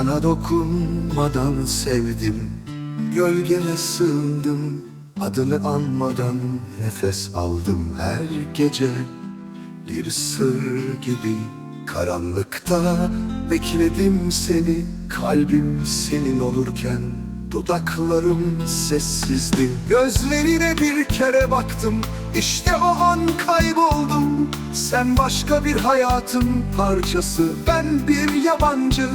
Sana dokunmadan sevdim Gölgene sığındım Adını anmadan nefes aldım. Her gece Bir sır gibi karanlıkta Bekledim seni. Kalbim senin olurken Dudaklarım sessizdi. Gözlerine bir kere baktım İşte o an kayboldum. Sen başka bir hayatın parçası Ben bir yabancı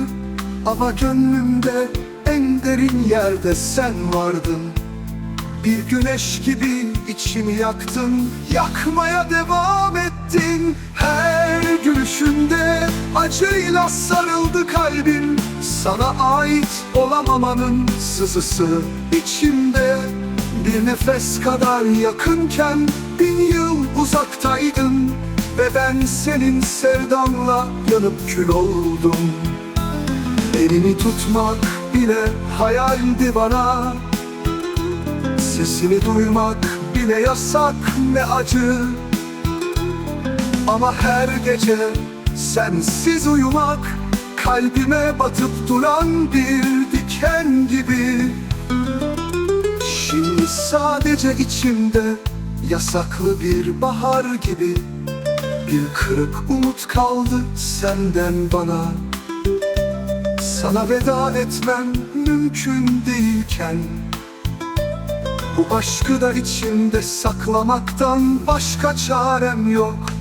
Ama gönlümde en derin yerde sen vardın. Bir güneş gibi içimi yaktın Yakmaya devam ettin. Her gülüşünde acıyla sarıldı kalbim. Sana ait olamamanın sızısı içimde. Bir nefes kadar yakınken bin yıl uzaktaydın. Ve ben senin sevdanla yanıp kül oldum Elini tutmak bile hayaldi bana. Sesini duymak bile yasak ne acı. Ama her gece sensiz uyumak Kalbime batıp duran bir diken gibi. Şimdi sadece içimde yasaklı bir bahar gibi. Bir kırık umut kaldı senden bana Sana veda etmem mümkün değilken bu aşkı da içimde saklamaktan başka çarem yok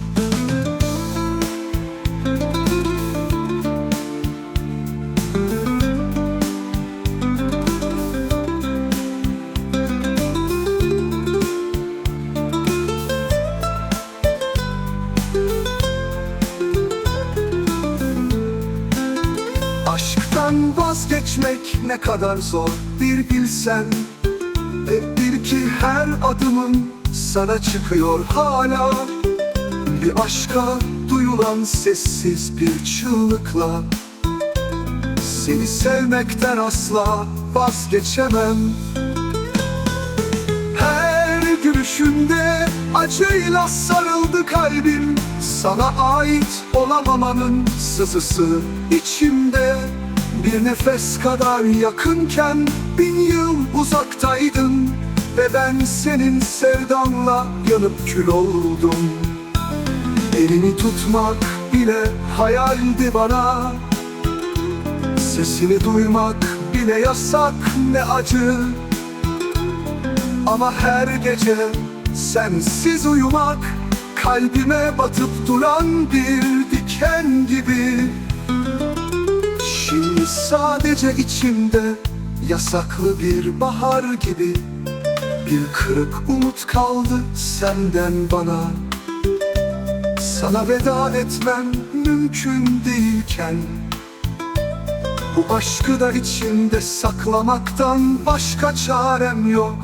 Aşktan vazgeçmek ne kadar zor bir bilsen ve bil ki her adımım sana çıkıyor hala. Bir aşka duyulan sessiz bir çığlıkla Seni sevmekten asla vazgeçemem. Her gülüşünde acıyla sarıldı kalbim Sana ait olamamanın sızısı içimde bir nefes kadar yakınken bin yıl uzaktaydın Ve ben senin sevdanla yanıp kül oldum. Elini tutmak bile hayaldi bana. Sesini duymak bile yasak ne acı. Ama her gece sensiz uyumak Kalbime batıp duran bir diken gibi sadece içimde yasaklı bir bahar gibi. Bir kırık umut kaldı senden bana. Sana veda etmem mümkün değilken Bu aşkı da içimde saklamaktan başka çarem yok.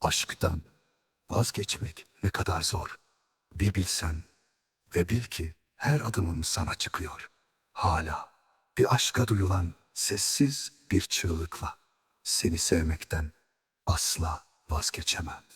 Aşktan vazgeçmek ne kadar zor. Bir bilsen ve bil ki her adımım sana çıkıyor. Hala bir aşka duyulan sessiz bir çığlıkla seni sevmekten asla vazgeçemem.